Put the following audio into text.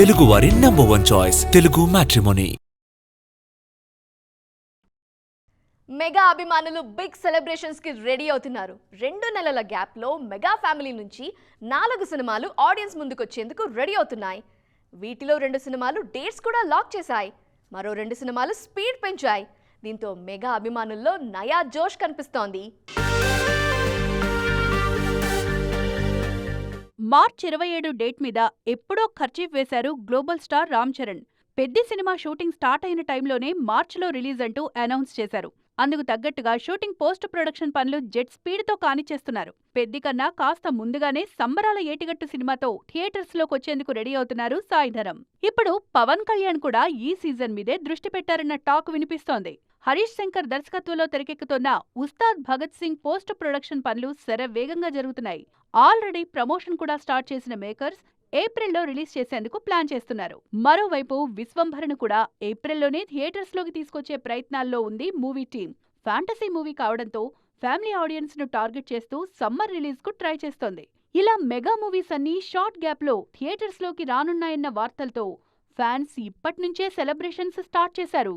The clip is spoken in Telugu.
తెలుగు వారి number one choice Telugu matrimony mega అభిమానులు బిగ్ సెలబ్రేషన్స్కి రెడీ అవుతున్నారు. రెండు నెలల గ్యాప్లో మెగా ఫ్యామిలీ నుంచి నాలుగు సినిమాలు ఆడియన్స్ ముందుకొచ్చేందుకు రెడీ అవుతున్నాయి. వీటిలో రెండు సినిమాలు డేట్స్ కూడా లాక్ చేశాయి. మరో రెండు సినిమాలు స్పీడ్ పెంచాయి. దీంతో మెగా అభిమానుల్లో నయా జోష్ కనిపిస్తోంది. మార్చ్ ఇరవై ఏడు డేట్ మీద ఎప్పుడో ఖర్చీఫ్ వేశారు global star Ram Charan. Peddi cinema shooting start అయిన టైంలోనే మార్చిలో రిలీజ్ అంటూ అనౌన్స్ చేశారు. అందుకు తగ్గట్టుగా షూటింగ్ పోస్ట్ ప్రొడక్షన్ పనులు జెట్ స్పీడ్తో కానిచ్చేస్తున్నారు. పెద్ది కన్నా కాస్త ముందుగానే సంబరాల ఏటిగట్టు సినిమాతో థియేటర్స్లోకి వచ్చేందుకు రెడీ అవుతున్నారు సాయిధరం ఇప్పుడు పవన్ కళ్యాణ్ కూడా ఈ సీజన్ మీదే దృష్టి పెట్టారన్న టాక్ వినిపిస్తోంది. హరీష్ శంకర్ దర్శకత్వంలో తెరకెక్కుతున్న ఉస్తాద్ భగత్ సింగ్ పోస్ట్ ప్రొడక్షన్ పనులు శరవేగంగా జరుగుతున్నాయి. ఆల్రెడీ ప్రమోషన్ కూడా స్టార్ట్ చేసిన మేకర్స్ ఏప్రిల్లో రిలీజ్ చేసేందుకు ప్లాన్ చేస్తున్నారు. మరోవైపు విశ్వంభరను కూడా ఏప్రిల్లోనే థియేటర్స్లోకి తీసుకొచ్చే ప్రయత్నాల్లో ఉంది మూవీ టీం ఫ్యాంటసీ మూవీ కావడంతో ఫ్యామిలీ ఆడియన్స్ను టార్గెట్ చేస్తూ సమ్మర్ రిలీజ్కు ట్రై చేస్తోంది. ఇలా మెగా మూవీస్ అన్ని షార్ట్ గ్యాప్లో థియేటర్స్లోకి రానున్నాయన్న వార్తలతో ఫ్యాన్స్ ఇప్పట్నుంచే సెలబ్రేషన్స్ స్టార్ట్ చేశారు.